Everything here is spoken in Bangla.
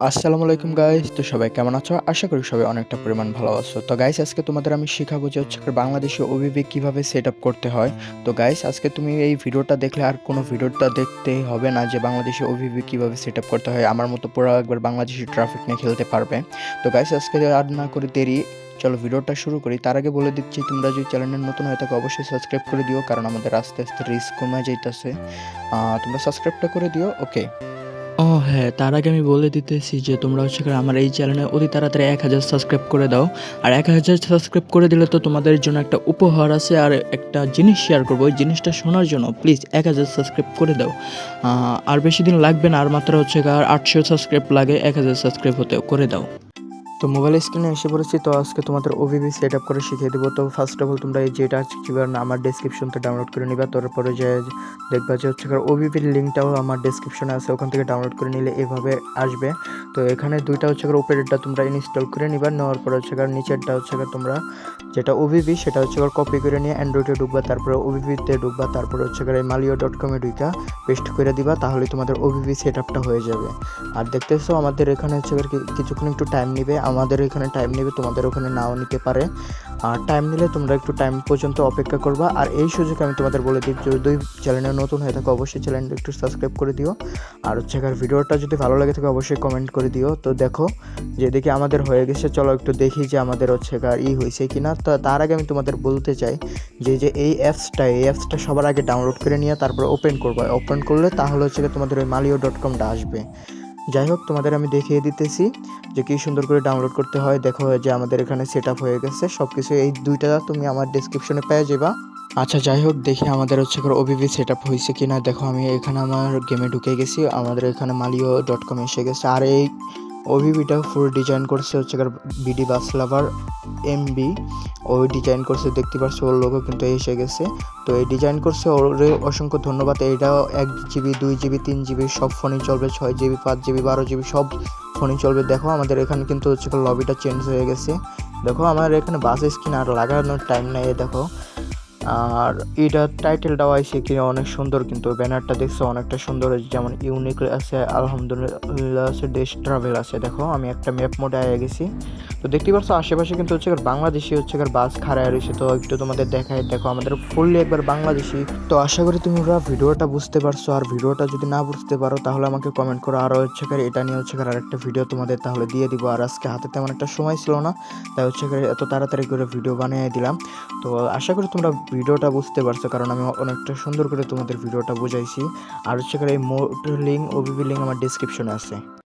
আসসালামু আলাইকুম গাইস তো সবাই কেমন আছো? আশা করি সবাই অনেকটা পরিমাণ ভালো আছো। তো গাইস আজকে তোমাদের আমি শেখাবো যে হচ্ছে বাংলাদেশে ওবিবি কীভাবে সেট আপ করতে হয়। তো গাইস আজকে তুমি এই ভিডিওটা দেখলে আর কোনো ভিডিওটা দেখতে হবে না যে বাংলাদেশে ওবিবি কীভাবে সেট আপ করতে হয়। আমার মতো পুরো একবার বাংলাদেশি ট্রাফিক নিয়ে খেলতে পারবে। তো গাইস আজকে আর না করে দেরি। চলো, ভিডিওটা শুরু করি। তার আগে বলে দিচ্ছি, তোমরা যদি চ্যানেলের নতুন হয়ে থাকো, অবশ্যই সাবস্ক্রাইব করে দিও, কারণ আমাদের আস্তে আস্তে রিস্ক কমে যাইতেছে। তোমরা সাবস্ক্রাইবটা করে দিও ওকে ও হ্যাঁ তার আগে আমি বলে দিতেছি যে তোমরা হচ্ছে আমার এই চ্যানেলে অতি তাড়াতাড়ি এক হাজার সাবস্ক্রাইব করে দাও। আর এক হাজার সাবস্ক্রাইব করে দিলে তো তোমাদের জন্য একটা উপহার আছে আর একটা জিনিস শেয়ার করব। ওই জিনিসটা শোনার জন্য প্লিজ এক হাজার সাবস্ক্রাইব করে দাও। আর বেশি দিন লাগবে না, আর মাত্র হচ্ছে আর আটশো সাবস্ক্রাইব লাগে, এক হাজার সাবস্ক্রাইব হতে করে দাও। তো মোবাইল স্ক্রিনে এসে পড়েছি, তো আজকে তোমাদের ওভিভি সেট আপ করে শিখিয়ে দেবো। তো ফার্স্ট অফ অল তোমরা এই যেটা কিবার না আমার ডিসক্রিপশনতে ডাউনলোড করে নিবা, তারপরে যে দেখবা যে হচ্ছে ওভিভির লিঙ্কটাও আমার ডিসক্রিপশনে আছে, ওখান থেকে ডাউনলোড করে নিলে এভাবে আসবে। তো এখানে দুইটা হচ্ছে উপরেরটা তোমরা ইনস্টল করে নিবা, নেওয়ার পরে হচ্ছে নিচেরটা হচ্ছে তোমরা যেটা ওভিভি সেটা হচ্ছে আবার কপি করে নিয়ে অ্যান্ড্রয়েডে ঢুকবা, তারপরে ওভিভিতে ঢুকবা, তারপরে হচ্ছে মালিও ডট কমে ঢুকা পেস্ট করে দিবা, তাহলে তোমাদের ওভিভি সেট আপটা হয়ে যাবে। আর দেখতেছো আমাদের এখানে হচ্ছে কিছুক্ষণ একটু টাইম নেবে, আমাদের এখানে টাইম নেবে, তোমাদের ওখানে নাও নিতে পারে। আর টাইম নিলে তোমরা একটু টাইম পর্যন্ত অপেক্ষা করবা। আর এই সুযোগে আমি তোমাদের বলে দিই, যদি চ্যানেলে নতুন হয়ে থাকো, অবশ্যই চ্যানেলটা একটু সাবস্ক্রাইব করে দিও। আর হচ্ছে ভিডিওটা যদি ভালো লাগে থাকে, অবশ্যই কমেন্ট করে দিও। তো দেখো যে দেখি আমাদের হয়ে গেছে, চলো একটু দেখি যে আমাদের হচ্ছে ই হয়েছে কি না তো তার আগে আমি তোমাদের বলতে চাই যে যে এই অ্যাপসটা এই অ্যাপসটা সবার আগে ডাউনলোড করে নিয়ে তারপর ওপেন করব। ওপেন করলে তাহলে হচ্ছে তোমাদের ওই মালিও ডট কমটা আসবে। যাই হোক তোমাদের আমি দেখিয়ে দিতেছি যে কী সুন্দর করে ডাউনলোড করতে হয়। দেখো যে আমাদের এখানে সেট হয়ে গেছে সব কিছু এই দুইটা তুমি আমার ডিসক্রিপশনে পেয়ে যাবা। আচ্ছা যাই হোক দেখি আমাদের হচ্ছে ওবিবি সেট আপ হয়েছে কি না দেখো, আমি এখানে আমার গেমে ঢুকে গেছি, আমাদের এখানে মালিও ডট কম এসে গেছে। আর এই ওবিবিটা ফুল ডিজাইন করছে হচ্ছে বিডি বাস লাভার এমবি ওই ডিজাইন করছে, দেখতে পাচ্ছ ওর লোগো কিন্তু এসে গেছে। তো এই ডিজাইন করছে, ওর অসংখ্য ধন্যবাদ। এটাও এক জিবি দুই জিবি তিন জিবি সব ফোনই চলবে, ছয় জিবি পাঁচ জিবি বারো জিবি সব ফোনই চলবে। দেখো, আমাদের এখানে কিন্তু হচ্ছে লবিটা চেঞ্জ হয়ে গেছে। দেখো, আমার এখানে বাস স্ক্রিন আর লাগানোর টাইম নেই দেখো। আর এটার টাইটেলটাও আইসে কি, অনেক সুন্দর কিন্তু। ব্যানারটা দেখছ, অনেকটা সুন্দর যেমন ইউনিক আছে, আলহামদুলিল্লাহ আছে, দেশ ট্রাভেল আছে। দেখো, আমি একটা ম্যাপ মোডে আয়ে গেছি। তো দেখতে পাচ্ছ, আশেপাশে কিন্তু হচ্ছে বাংলাদেশি হচ্ছে বাস খাড়ায় রয়েছে। তো একটু তোমাদের দেখায় দেখো আমাদের ফুললি একবার বাংলাদেশি। তো আশা করি তুমি ওরা ভিডিওটা বুঝতে পারছ, আর ভিডিওটা যদি না বুঝতে পারো তাহলে আমাকে কমেন্ট করো। আরও হচ্ছে কার এটা নিয়ে হচ্ছে কার আরেকটা ভিডিও তোমাদের তাহলে দিয়ে দিব। আর আজকে হাতে তেমন একটা সময় ছিল না, তাই হচ্ছে এত তাড়াতাড়ি করে ভিডিও বানিয়ে দিলাম। তো আশা করি তোমরা ভিডিওটা বুঝতে পারছ, কারণ আমি অনেকটা সুন্দর করে তোমাদের ভিডিওটা বুঝাইছি। আর হচ্ছে কার এই মোট লিঙ্ক ওবিবি লিঙ্ক আমার ডিসক্রিপশনে আছে।